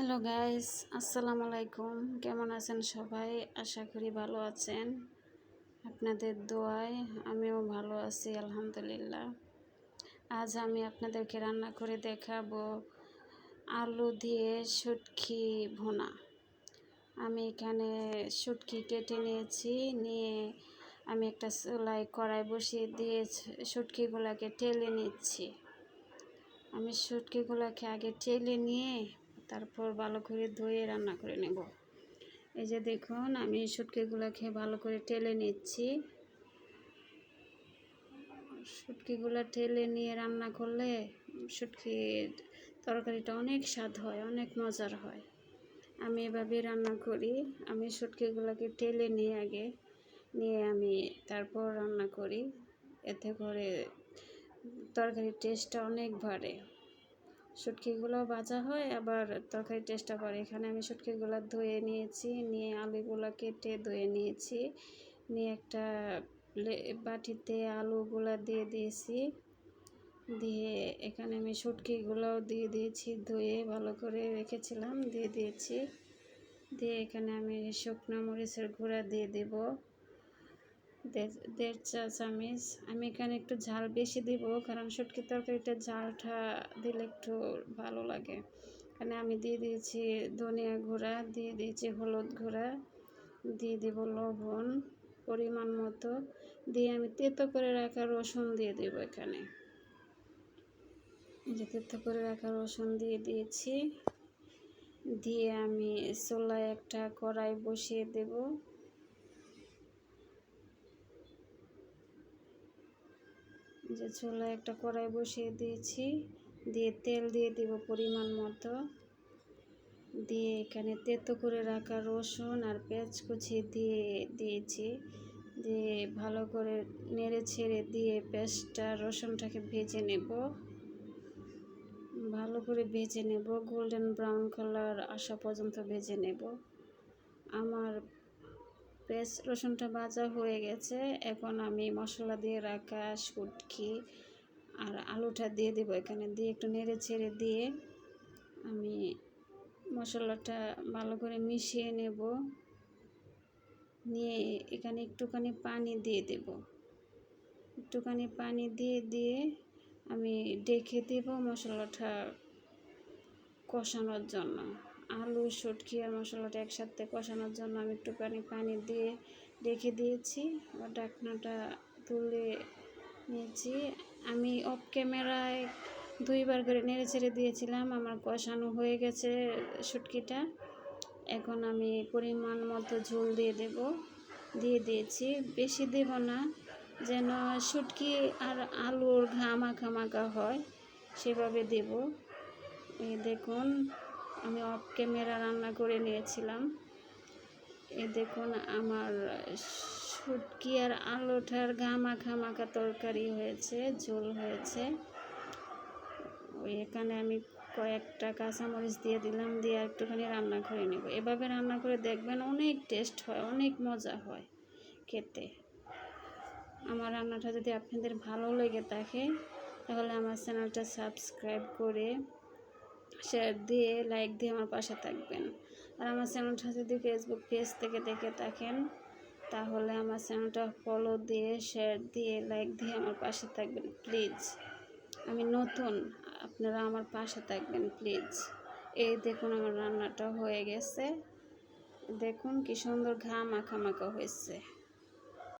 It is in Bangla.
হ্যালো গাইস আসসালামু আলাইকুম কেমন আছেন সবাই? আশা করি ভালো আছেন। আপনাদের দোয়ায় আমিও ভালো আছি, আলহামদুলিল্লাহ। আজ আমি আপনাদেরকে রান্না করে দেখাবো আলু দিয়ে শুটকি ভুনা। আমি এখানে শুটকি কেটে নিয়েছি। নিয়ে আমি একটা চুলাই কড়াই বসিয়ে দিয়ে শুটকিগুলোকে টেলে নিচ্ছি। আমি শুটকিগুলোকে আগে টেলে নিয়ে তারপর ভালো করে ধুয়ে রান্না করে নেব। এই যে দেখুন, আমি শুটকিগুলোকে ভালো করে টেলে নিচ্ছি। শুটকিগুলো টেলে নিয়ে রান্না করলে শুটকির তরকারিটা অনেক স্বাদ হয়, অনেক মজার হয়। আমি এভাবে রান্না করি। আমি শুটকিগুলোকে টেলে নিয়ে আগে নিয়ে আমি তারপর রান্না করি। এতে করে তরকারির টেস্টটা অনেক বাড়ে। শুটকিগুলো ভাজা হয়, আবার তরকারি টেস্টটা করে। এখানে আমি শুটকিগুলো ধুয়ে নিয়েছি, নিয়ে আলুগুলো কেটে ধুয়ে নিয়েছি। নিয়ে একটা বাটিতে আলুগুলো দিয়ে দিয়েছি। দিয়ে এখানে আমি শুটকিগুলোও দিয়ে দিয়েছি, ধুয়ে ভালো করে রেখেছিলাম, দিয়ে দিয়েছি। দিয়ে এখানে আমি শুকনো মরিচের গুঁড়া দিয়ে দেবো। দেড় চা চামিচ। আমি এখানে একটু ঝাল বেশি দিব, কারণ শুটকি তরকারিটা ঝালটা দিলে একটু ভালো লাগে। এখানে আমি দিয়ে দিয়েছি ধনিয়া গুঁড়া, দিয়ে দিয়েছি হলুদ গুঁড়া, দিয়ে দেব লবণ পরিমাণ মতো। দিয়ে আমি তেতো করে রাখা রসুন দিয়ে দেব এখানে। যে তেতো করে রাখা রসুন দিয়ে দিয়েছি। দিয়ে আমি চোলায় একটা কড়াই বসিয়ে দেবো। যে চুলায় একটা কড়াই বসিয়ে দিয়েছি, দিয়ে তেল দিয়ে দিব পরিমাণ মতো। দিয়ে এখানে তেতো করে রাখা রসুন আর পেঁয়াজ কুচি দিয়ে দিয়েছি। দিয়ে ভালো করে নেড়ে ছেড়ে দিয়ে পেঁয়াজটা, রসুনটাকে ভেজে নেব। ভালো করে ভেজে নেব। গোল্ডেন ব্রাউন কালার আসা পর্যন্ত ভেজে নেব। আমার পেঁয়াজ রসুনটা ভাজা হয়ে গেছে। এখন আমি মশলা দিয়ে রাখা শুটকি আর আলুটা দিয়ে দেবো এখানে। দিয়ে একটু নেড়ে ছেড়ে দিয়ে আমি মশলাটা ভালো করে মিশিয়ে নেব। নিয়ে এখানে একটুখানি পানি দিয়ে দেব। একটুখানি পানি দিয়ে দিয়ে আমি ডেকে দেব মশলাটা কষানোর জন্য। আলু, শুটকি আর মশলাটা একসাথে কষানোর জন্য আমি একটুখানি পানি দিয়ে রেখে দিয়েছি। আবার ঢাকনাটা তুলে নিয়েছি। আমি অফ ক্যামেরায় দুইবার করে নেড়ে ছেড়ে দিয়েছিলাম, আমার কষানো হয়ে গেছে শুটকিটা। এখন আমি পরিমাণ মতো ঝোল দিয়ে দেব, দিয়ে দিয়েছি। বেশি দেব না, যেন শুটকি আর আলুর ঘামা খামাকা হয়, সেভাবে দেব। এই দেখুন আমি অফ ক্যামেরা রান্না করে নিয়েছিলাম। এ দেখুন, আমার শুটকি আর আলুটার গামাখা মাখা তরকারি হয়েছে, ঝোল হয়েছে। এখানে আমি কয়েকটা কাঁচামরিচ দিয়ে দিলাম, দিয়ে একটুখানি রান্না করে নেব। এভাবে রান্না করে দেখবেন অনেক টেস্ট হয়, অনেক মজা হয় খেতে। আমার রান্নাটা যদি আপনাদের ভালো লেগে থাকে, তাহলে আমার চ্যানেলটা সাবস্ক্রাইব করে শেয়ার দিয়ে লাইক দিয়ে আমার পাশে থাকবেন। আর আমার চ্যানেলটা যদি ফেসবুক পেজ থেকে দেখে থাকেন, তাহলে আমার চ্যানেলটা ফলো দিয়ে শেয়ার দিয়ে লাইক দিয়ে আমার পাশে থাকবেন প্লিজ আমি নতুন, আপনারা আমার পাশে থাকবেন প্লিজ এই দেখুন আমার রান্নাটা হয়ে গেছে। দেখুন কি সুন্দর ঘা মাখা মাখা হয়েছে।